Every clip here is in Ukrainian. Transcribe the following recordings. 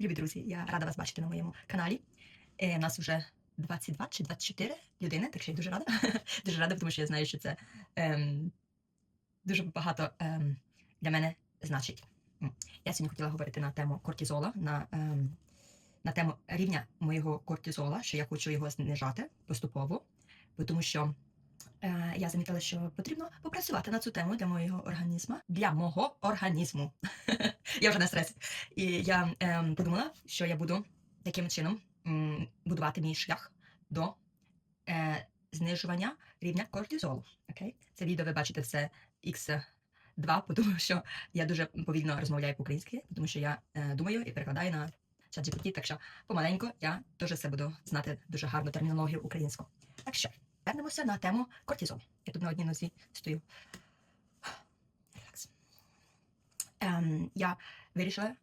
Любі друзі, я рада вас бачити на моєму каналі. Е, нас вже 22 чи 24 людини, так що я дуже рада. дуже рада, тому що я знаю, що це ем, дуже багато ем, для мене значить. Я сьогодні хотіла говорити на тему кортизола, на, ем, на тему рівня моєго кортизола, що я хочу його знижати поступово, тому що я замітила, що потрібно попрацювати на цю тему для моєго організму, для мого організму. я вже на стресі. І я ем, подумала, що я буду таким чином будувати мій шлях до е, знижування рівня кортизолу. Окей? Це відео ви бачите все X2, тому що я дуже повільно розмовляю по-українськи, тому що я е, думаю і перекладаю на чат так що помаленьку я теж все буду знати дуже гарну термінологію українську. Так що, вернемося на тему кортизолу. Я тут на одній нозі стою. Релакс. Ем, я вирішила,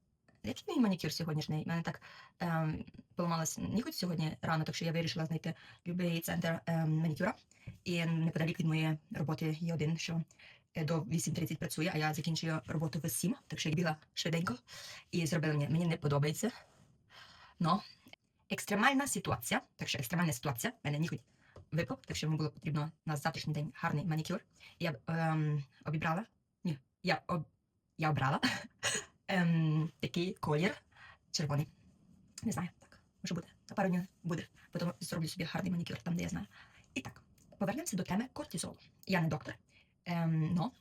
який мій манікюр сьогоднішній? У мене так ем, поламалась ніготь сьогодні рано, так що я вирішила знайти любий центр ем, манікюра. І неподалік від моєї роботи є один, що е, до 8.30 працює, а я закінчую роботу в 7, так що я бігла швиденько і зробила мені. Мені не подобається. Но екстремальна ситуація, так що екстремальна ситуація, в мене ніготь випав, так що мені було потрібно на завтрашній день гарний манікюр. Я ем, обібрала. Ні, я об, я обрала ем, такий колір червоний. Не знаю, так, може буде. На пару днів буде. Потім зроблю собі гарний манікюр там, де я знаю. І так, повернемося до теми кортизолу. Я не доктор, ем, но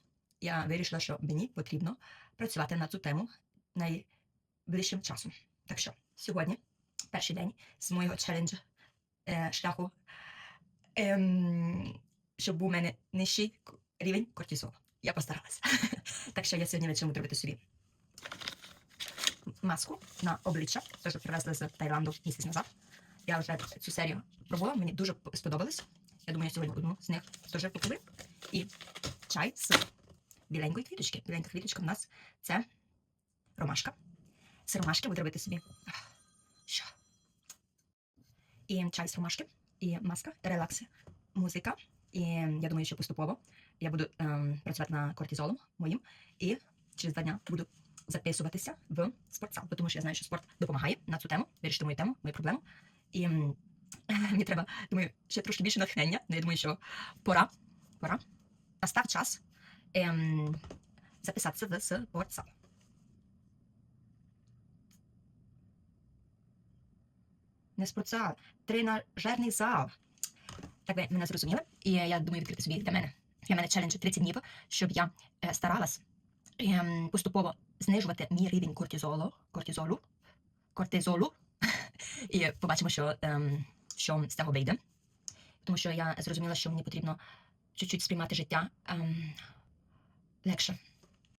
я вирішила, що мені потрібно працювати на цю тему найближчим часом. Так що сьогодні, перший день з моєго челенджу е, шляху, ем, щоб був у мене нижчий рівень кортизолу. Я постаралася. так що я сьогодні вечором робити собі маску на обличчя, те, що привезли з Таїланду місяць назад. Я вже цю серію пробувала, мені дуже сподобалось. Я думаю, я сьогодні одну з них теж купую. І чай з біленької квіточки. Біленька квіточка в нас це ромашка. З ромашки буду робити собі. Що? І чай з ромашки, і маска, релакси, музика. І я думаю, що поступово я буду ем, працювати на кортизолом моїм. І через два дня буду записуватися в спортзал, тому що я знаю, що спорт допомагає на цю тему, вирішити мою тему, мою проблему. І м, мені треба, думаю, ще трошки більше натхнення. Ну, я думаю, що пора, пора. Настав час ем, записатися в спортзал. Не спортзал, тренажерний зал. Так ви мене зрозуміли. І я думаю відкрити собі для мене. Для мене челендж 30 днів, щоб я е, старалась ем, поступово знижувати мій рівень кортизолу, кортизолу, кортизолу. І побачимо, що, ем, що з цього вийде. Тому що я зрозуміла, що мені потрібно чуть-чуть сприймати життя ем, легше.